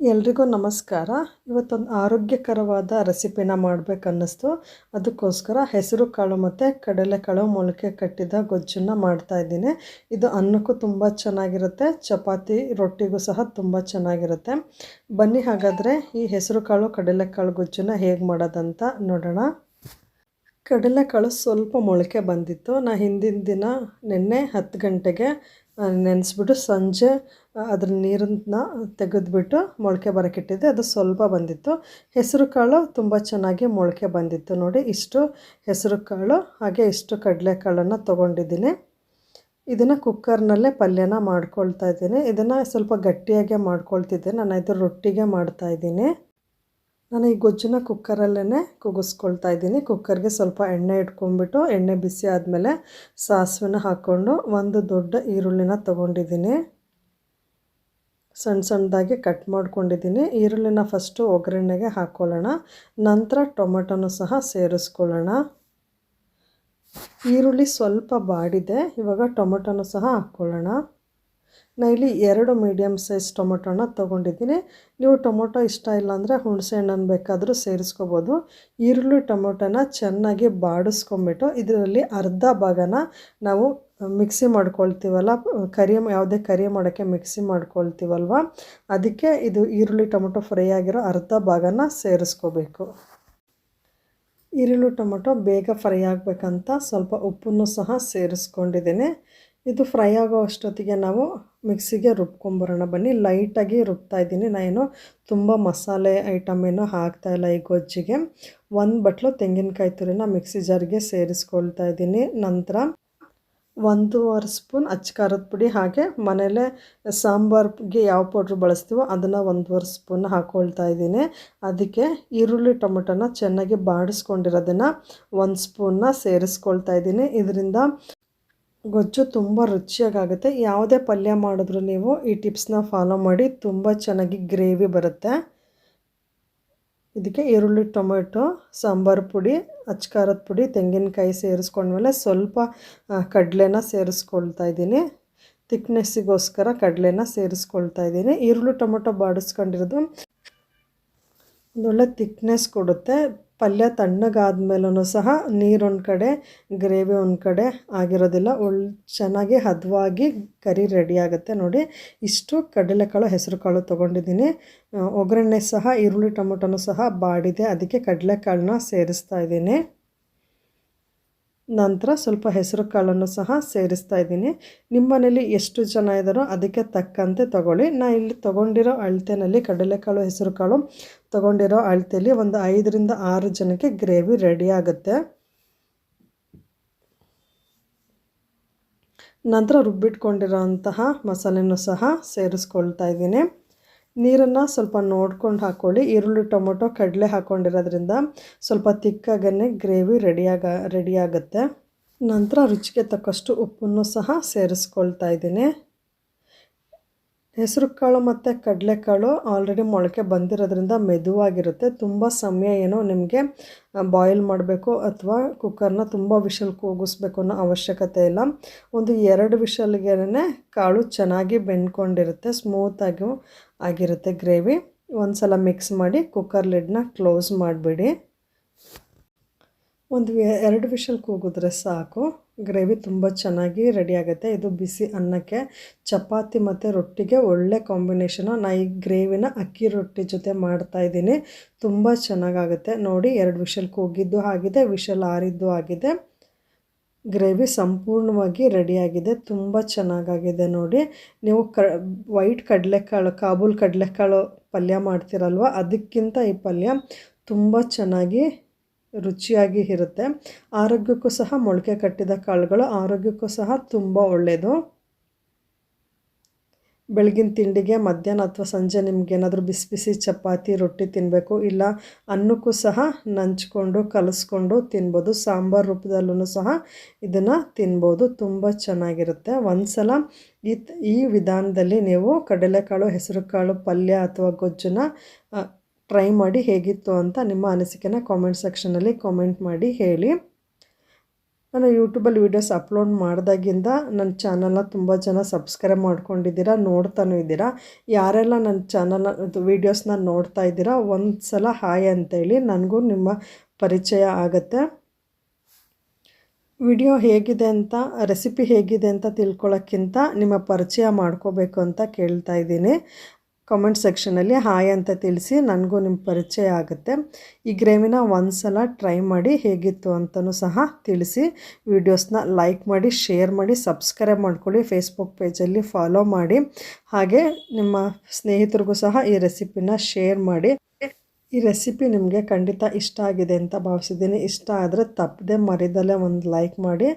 ಎಲ್ರಿಗೂ ನಮಸ್ಕಾರ. ಇವತ್ತೊಂದು ಆರೋಗ್ಯಕರವಾದ ರೆಸಿಪಿನ ಮಾಡಬೇಕನ್ನಿಸ್ತು. ಅದಕ್ಕೋಸ್ಕರ ಹೆಸರು ಕಾಳು ಮತ್ತು ಕಡಲೆಕಾಳು ಮೊಳಕೆ ಕಟ್ಟಿದ ಗೊಜ್ಜನ್ನು ಮಾಡ್ತಾಯಿದ್ದೀನಿ ಇದು ಅನ್ನಕ್ಕೂ ತುಂಬ ಚೆನ್ನಾಗಿರುತ್ತೆ, ಚಪಾತಿ ರೊಟ್ಟಿಗೂ ಸಹ ತುಂಬ ಚೆನ್ನಾಗಿರುತ್ತೆ. ಬನ್ನಿ ಹಾಗಾದರೆ ಈ ಹೆಸರು ಕಾಳು ಕಡಲೆಕಾಳು ಗೊಜ್ಜನ್ನು ಹೇಗೆ ಮಾಡೋದಂತ ನೋಡೋಣ. ಕಡಲೆಕಾಳು ಸ್ವಲ್ಪ ಮೊಳಕೆ ಬಂದಿತ್ತು. ನಾ ಹಿಂದಿನ ದಿನ ನಿನ್ನೆ ಹತ್ತು ಗಂಟೆಗೆ ನೆನೆಸ್ಬಿಟ್ಟು ಸಂಜೆ ಅದ್ರ ನೀರನ್ನ ತೆಗೆದುಬಿಟ್ಟು ಮೊಳಕೆ ಬರೋಕ್ಕಿಟ್ಟಿದ್ದೆ ಅದು ಸ್ವಲ್ಪ ಬಂದಿತ್ತು. ಹೆಸರು ಕಾಳು ತುಂಬ ಚೆನ್ನಾಗಿ ಮೊಳಕೆ ಬಂದಿತ್ತು ನೋಡಿ. ಇಷ್ಟು ಹೆಸರು ಕಾಳು, ಹಾಗೆ ಇಷ್ಟು ಕಡಲೆಕಾಳನ್ನು ತೊಗೊಂಡಿದ್ದೀನಿ. ಇದನ್ನು ಕುಕ್ಕರ್ನಲ್ಲೇ ಪಲ್ಯನ ಮಾಡ್ಕೊಳ್ತಾ ಇದ್ದೀನಿ. ಇದನ್ನು ಸ್ವಲ್ಪ ಗಟ್ಟಿಯಾಗೆ ಮಾಡ್ಕೊಳ್ತಿದ್ದೆ. ನಾನು ಇದು ರೊಟ್ಟಿಗೆ ಮಾಡ್ತಾಯಿದ್ದೀನಿ ನಾನು ಈ ಗೊಜ್ಜನ್ನ ಕುಕ್ಕರಲ್ಲೇ ಕುಗಿಸ್ಕೊಳ್ತಾ ಇದ್ದೀನಿ. ಕುಕ್ಕರ್ಗೆ ಸ್ವಲ್ಪ ಎಣ್ಣೆ ಇಟ್ಕೊಂಡ್ಬಿಟ್ಟು ಎಣ್ಣೆ ಬಿಸಿ ಆದಮೇಲೆ ಸಾಸಿವೆನ ಹಾಕ್ಕೊಂಡು ಒಂದು ದೊಡ್ಡ ಈರುಳ್ಳಿನ ತೊಗೊಂಡಿದ್ದೀನಿ. ಸಣ್ಣ ಸಣ್ಣದಾಗಿ ಕಟ್ ಮಾಡ್ಕೊಂಡಿದ್ದೀನಿ. ಈರುಳ್ಳಿನ ಫಸ್ಟು ಒಗ್ಗರಣೆಗೆ ಹಾಕ್ಕೊಳ್ಳೋಣ ನಂತರ ಟೊಮೆಟೊನೂ ಸಹ ಸೇರಿಸ್ಕೊಳ್ಳೋಣ. ಈರುಳ್ಳಿ ಸ್ವಲ್ಪ ಬಾಡಿದೆ. ಇವಾಗ ಟೊಮೆಟೊನೂ ಸಹ ಹಾಕ್ಕೊಳ್ಳೋಣ. ನಾನು ಇಲ್ಲಿ ಎರಡು ಮೀಡಿಯಮ್ ಸೈಜ್ ಟೊಮೊಟೊನ ತೊಗೊಂಡಿದ್ದೀನಿ. ನೀವು ಟೊಮೊಟೊ ಇಷ್ಟ ಇಲ್ಲ ಅಂದರೆ ಹುಣಸೆ ಹಣ್ಣನ್ನು ಬೇಕಾದರೂ ಸೇರಿಸ್ಕೋಬೋದು. ಈರುಳ್ಳಿ ಟೊಮೊಟೊನ ಚೆನ್ನಾಗಿ ಬಾಡಿಸ್ಕೊಂಬಿಟ್ಟು ಇದರಲ್ಲಿ ಅರ್ಧ ಭಾಗನ ನಾವು ಮಿಕ್ಸಿ ಮಾಡ್ಕೊಳ್ತೀವಲ್ಲ, ಕರಿ ಯಾವುದೇ ಕರಿ ಮಾಡೋಕ್ಕೆ ಮಿಕ್ಸಿ ಮಾಡ್ಕೊಳ್ತೀವಲ್ವ? ಅದಕ್ಕೆ ಇದು ಈರುಳ್ಳಿ ಟೊಮೊಟೊ ಫ್ರೈ ಆಗಿರೋ ಅರ್ಧ ಭಾಗನ ಸೇರಿಸ್ಕೋಬೇಕು. ಈರುಳ್ಳಿ ಟೊಮೊಟೊ ಬೇಗ ಫ್ರೈ ಆಗಬೇಕಂತ ಸ್ವಲ್ಪ ಉಪ್ಪನ್ನು ಸಹ ಸೇರಿಸ್ಕೊಂಡಿದ್ದೀನಿ. ಇದು ಫ್ರೈ ಆಗೋ ಅಷ್ಟೊತ್ತಿಗೆ ನಾವು ಮಿಕ್ಸಿಗೆ ರುಬ್ಕೊಂಬರೋಣ. ಬನ್ನಿ ಲೈಟಾಗಿ ರುಬ್ತಾ ಇದ್ದೀನಿ. ನಾನು ತುಂಬ ಮಸಾಲೆ ಐಟಮ್ ಏನೂ ಹಾಕ್ತಾಯಿಲ್ಲ ಈ ಗೊಜ್ಜಿಗೆ. ಒಂದು ಬಟ್ಲು ತೆಂಗಿನಕಾಯಿ ತುರಿನ ಮಿಕ್ಸಿ ಜಾರಿಗೆ ಸೇರಿಸ್ಕೊಳ್ತಾ ಇದ್ದೀನಿ. ನಂತರ ಒಂದೂವರೆ ಸ್ಪೂನ್ ಅಚ್ಚ ಪುಡಿ ಹಾಗೆ ಮನೆಯಲ್ಲೇ ಸಾಂಬಾರ್ಗೆ ಯಾವ ಪೌಡ್ರ್ ಬಳಸ್ತೀವೋ ಅದನ್ನು ಒಂದೂವರೆ ಸ್ಪೂನ್ ಹಾಕ್ಕೊಳ್ತಾ ಇದ್ದೀನಿ. ಅದಕ್ಕೆ ಈರುಳ್ಳಿ ಟೊಮೆಟೊನ ಚೆನ್ನಾಗಿ ಬಾಡಿಸ್ಕೊಂಡಿರೋದನ್ನು ಒಂದು ಸ್ಪೂನ್ನ ಸೇರಿಸ್ಕೊಳ್ತಾ ಇದ್ದೀನಿ. ಇದರಿಂದ ಗೊಜ್ಜು ತುಂಬ ರುಚಿಯಾಗುತ್ತೆ ಯಾವುದೇ ಪಲ್ಯ ಮಾಡಿದ್ರು ನೀವು ಈ ಟಿಪ್ಸ್ನ ಫಾಲೋ ಮಾಡಿ, ತುಂಬ ಚೆನ್ನಾಗಿ ಗ್ರೇವಿ ಬರುತ್ತೆ. ಇದಕ್ಕೆ ಈರುಳ್ಳಿ, ಟೊಮೆಟೊ, ಸಾಂಬಾರು ಪುಡಿ, ಅಚ್ಕಾರದ ಪುಡಿ, ತೆಂಗಿನಕಾಯಿ ಸೇರಿಸ್ಕೊಂಡ್ಮೇಲೆ ಸ್ವಲ್ಪ ಕಡಲೆನ ಸೇರಿಸ್ಕೊಳ್ತಾ ಇದ್ದೀನಿ. ತಿಕ್ನೆಸ್ಸಿಗೋಸ್ಕರ ಕಡಲೆನ ಸೇರಿಸ್ಕೊಳ್ತಾ ಇದ್ದೀನಿ. ಈರುಳ್ಳಿ, ಟೊಮೆಟೊ ಬಾಡಿಸ್ಕೊಂಡಿರೋದು ಒಂದೊಳ್ಳೆ ತಿಕ್ನೆಸ್ ಕೊಡುತ್ತೆ. ಪಲ್ಯ ತಣ್ಣಗಾದ್ಮೇಲೂ ಸಹ ನೀರೊಂದು ಕಡೆ, ಗ್ರೇವಿ ಒಂದು ಕಡೆ ಆಗಿರೋದಿಲ್ಲ. ಒಳ್ಳೆ ಚೆನ್ನಾಗಿ ಹದವಾಗಿ ಕರಿ ರೆಡಿ ಆಗುತ್ತೆ ನೋಡಿ. ಇಷ್ಟು ಕಡಲೆಕಾಳು ಹೆಸರುಕಾಳು ತೊಗೊಂಡಿದ್ದೀನಿ. ಒಗ್ಗರಣೆ ಸಹ, ಈರುಳ್ಳಿ ಟೊಮೊಟೊನೂ ಸಹ ಬಾಡಿದೆ. ಅದಕ್ಕೆ ಕಡಲೆಕಾಳನ್ನ ಸೇರಿಸ್ತಾ ಇದ್ದೀನಿ. ನಂತರ ಸ್ವಲ್ಪ ಹೆಸರು ಕಾಳನ್ನು ಸಹ ಸೇರಿಸ್ತಾ ಇದ್ದೀನಿ. ನಿಮ್ಮ ಮನೇಲಿ ಎಷ್ಟು ಜನ ಇದ್ದಾರೋ ಅದಕ್ಕೆ ತಕ್ಕಂತೆ ತಗೊಳ್ಳಿ. ನಾ ಇಲ್ಲಿ ತೊಗೊಂಡಿರೋ ಅಳತೆನಲ್ಲಿ ಕಡಲೆಕಾಳು, ಹೆಸರು ಕಾಳು ತೊಗೊಂಡಿರೋ ಅಳತೆಯಲ್ಲಿ ಒಂದು ಐದರಿಂದ ಆರು ಜನಕ್ಕೆ ಗ್ರೇವಿ ರೆಡಿ ಆಗುತ್ತೆ. ನಂತರ ರುಬ್ಬಿಟ್ಕೊಂಡಿರೋ ಅಂತಹ ಮಸಾಲೆನೂ ಸಹ ಸೇರಿಸ್ಕೊಳ್ತಾ ಇದ್ದೀನಿ. ನೀರನ್ನು ಸ್ವಲ್ಪ ನೋಡ್ಕೊಂಡು ಹಾಕ್ಕೊಳ್ಳಿ ಈರುಳ್ಳಿ, ಟೊಮೊಟೊ ಕಡಲೆ ಹಾಕ್ಕೊಂಡಿರೋದ್ರಿಂದ ಸ್ವಲ್ಪ ತಿಕ್ಕಾಗೇ ಗ್ರೇವಿ ರೆಡಿಯಾಗ ರೆಡಿಯಾಗುತ್ತೆ ನಂತರ ರುಚಿಗೆ ತಕ್ಕಷ್ಟು ಉಪ್ಪನ್ನು ಸಹ ಸೇರಿಸ್ಕೊಳ್ತಾ ಇದ್ದೀನಿ. ಹೆಸರು ಕಾಳು ಮತ್ತು ಕಡಲೆಕಾಳು ಆಲ್ರೆಡಿ ಮೊಳಕೆ ಬಂದಿರೋದ್ರಿಂದ ಮೆದುವಾಗಿರುತ್ತೆ. ತುಂಬ ಸಮಯ ಏನೋ ನಿಮಗೆ ಬಾಯ್ಲ್ ಮಾಡಬೇಕು ಅಥವಾ ಕುಕ್ಕರ್ನ ತುಂಬ ವಿಷಲ್ ಕೂಗಿಸ್ಬೇಕು ಅನ್ನೋ ಅವಶ್ಯಕತೆ ಇಲ್ಲ. ಒಂದು ಎರಡು ವಿಷಲ್ಗೇನೆ ಕಾಳು ಚೆನ್ನಾಗಿ ಬೆಂದ್ಕೊಂಡಿರುತ್ತೆ ಸ್ಮೂತಾಗಿ ಆಗಿರುತ್ತೆ ಗ್ರೇವಿ ಒಂದು ಸಲ ಮಿಕ್ಸ್ ಮಾಡಿ ಕುಕ್ಕರ್ ಲಿಡ್ನ ಕ್ಲೋಸ್ ಮಾಡಿಬಿಡಿ. ಒಂದು ಎರಡು ವಿಷಲ್ ಕೂಗಿದ್ರೆ ಸಾಕು. ಗ್ರೇವಿ ತುಂಬ ಚೆನ್ನಾಗಿ ರೆಡಿ ಆಗುತ್ತೆ. ಇದು ಬಿಸಿ ಅನ್ನಕ್ಕೆ ಚಪಾತಿ ಮತ್ತು ರೊಟ್ಟಿಗೆ ಒಳ್ಳೆ ಕಾಂಬಿನೇಷನು ನಾನು ಈ ಗ್ರೇವಿನ ಅಕ್ಕಿ ರೊಟ್ಟಿ ಜೊತೆ ಮಾಡ್ತಾಯಿದ್ದೀನಿ ತುಂಬ ಚೆನ್ನಾಗಾಗುತ್ತೆ. ನೋಡಿ, ಎರಡು ವಿಷಲ್ ಕೂಗಿದ್ದು ಆಗಿದೆ, ವಿಷಲ್ ಆರಿದ್ದು ಆಗಿದೆ. ಗ್ರೇವಿ ಸಂಪೂರ್ಣವಾಗಿ ರೆಡಿಯಾಗಿದೆ ತುಂಬ ಚೆನ್ನಾಗಾಗಿದೆ ನೋಡಿ. ನೀವು ಕ ವೈಟ್ ಕಡಲೆಕಾಳು, ಕಾಬೂಲ್ ಕಡಲೆಕಾಳು ಪಲ್ಯ ಮಾಡ್ತೀರಲ್ವ, ಅದಕ್ಕಿಂತ ಈ ಪಲ್ಯ ತುಂಬ ಚೆನ್ನಾಗಿ ರುಚಿಯಾಗಿ ಇರುತ್ತೆ. ಆರೋಗ್ಯಕ್ಕೂ ಸಹ ಮೊಳಕೆ ಕಟ್ಟಿದ ಕಾಳುಗಳು ಆರೋಗ್ಯಕ್ಕೂ ಸಹ ತುಂಬ ಒಳ್ಳೆಯದು ಬೆಳಗಿನ ತಿಂಡಿಗೆ ಮಧ್ಯಾಹ್ನ ಅಥವಾ ಸಂಜೆ ನಿಮ್ಗೇನಾದರೂ ಬಿಸಿ ಬಿಸಿ ಚಪಾತಿ, ರೊಟ್ಟಿ ತಿನ್ನಬೇಕು ಇಲ್ಲ, ಅನ್ನಕ್ಕೂ ಸಹ ನಂಚ್ಕೊಂಡು, ಕಲಸ್ಕೊಂಡು ತಿನ್ಬೋದು. ಸಾಂಬಾರು ರೂಪದಲ್ಲೂ ಸಹ ಇದನ್ನು ತಿನ್ಬೋದು. ತುಂಬ ಚೆನ್ನಾಗಿರುತ್ತೆ. ಒಂದು ಸಲ ಈ ಈ ವಿಧಾನದಲ್ಲಿ ನೀವು ಕಡಲೆಕಾಳು, ಹೆಸರುಕಾಳು, ಪಲ್ಯ ಅಥವಾ ಗೊಜ್ಜನ್ನು ಟ್ರೈ ಮಾಡಿ ಹೇಗಿತ್ತು ಅಂತ ನಿಮ್ಮ ಅನಿಸಿಕೆನ ಕಾಮೆಂಟ್ ಸೆಕ್ಷನಲ್ಲಿ ಕಾಮೆಂಟ್ ಮಾಡಿ ಹೇಳಿ. ನಾನು ಯೂಟ್ಯೂಬಲ್ಲಿ ವೀಡಿಯೋಸ್ ಅಪ್ಲೋಡ್ ಮಾಡಿದಾಗಿಂದ ನನ್ನ ಚಾನಲ್ನ ತುಂಬ ಜನ ಸಬ್ಸ್ಕ್ರೈಬ್ ಮಾಡ್ಕೊಂಡಿದ್ದೀರಾ, ನೋಡ್ತಾನೂ ಇದ್ದೀರಾ. ಯಾರೆಲ್ಲ ನನ್ನ ಚಾನಲ್ನ ವೀಡಿಯೋಸ್ನ ನೋಡ್ತಾ ಇದ್ದೀರಾ ಒಂದು ಸಲ ಹಾಯ್ ಅಂತೇಳಿ ನನಗೂ ನಿಮ್ಮ ಪರಿಚಯ ಆಗುತ್ತೆ. ವಿಡಿಯೋ ಹೇಗಿದೆ ಅಂತ ರೆಸಿಪಿ ಹೇಗಿದೆ ಅಂತ ತಿಳ್ಕೊಳ್ಳೋಕ್ಕಿಂತ ನಿಮ್ಮ ಪರಿಚಯ ಮಾಡ್ಕೋಬೇಕು ಅಂತ ಕೇಳ್ತಾ ಇದ್ದೀನಿ. ಕಮೆಂಟ್ ಸೆಕ್ಷನಲ್ಲಿ ಹಾಯ್ ಅಂತ ತಿಳಿಸಿ ನನಗೂ ನಿಮ್ಮ ಪರಿಚಯ ಆಗುತ್ತೆ. ಈ ಗ್ರೇವಿನ ಒಂದು ಸಲ ಟ್ರೈ ಮಾಡಿ ಹೇಗಿತ್ತು ಅಂತಲೂ ಸಹ ತಿಳಿಸಿ. ವೀಡಿಯೋಸ್ನ ಲೈಕ್ ಮಾಡಿ ಶೇರ್ ಮಾಡಿ ಸಬ್ಸ್ಕ್ರೈಬ್ ಮಾಡ್ಕೊಳ್ಳಿ ಫೇಸ್ಬುಕ್ ಪೇಜಲ್ಲಿ ಫಾಲೋ ಮಾಡಿ. ಹಾಗೆ ನಿಮ್ಮ ಸ್ನೇಹಿತರಿಗೂ ಸಹ ಈ ರೆಸಿಪಿನ ಶೇರ್ ಮಾಡಿ. ಈ ರೆಸಿಪಿ ನಿಮಗೆ ಖಂಡಿತ ಇಷ್ಟ ಆಗಿದೆ ಅಂತ ಭಾವಿಸಿದ್ದೀನಿ. ಇಷ್ಟ ಆದರೆ ತಪ್ಪದೆ ಮರಿದಲ್ಲೇ ಒಂದು ಲೈಕ್ ಮಾಡಿ.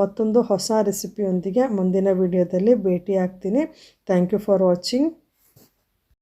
ಮತ್ತೊಂದು ಹೊಸ ರೆಸಿಪಿಯೊಂದಿಗೆ ಮುಂದಿನ ವಿಡಿಯೋದಲ್ಲಿ ಭೇಟಿ ಆಗ್ತೀನಿ ಥ್ಯಾಂಕ್ ಯು ಫಾರ್ ವಾಚಿಂಗ್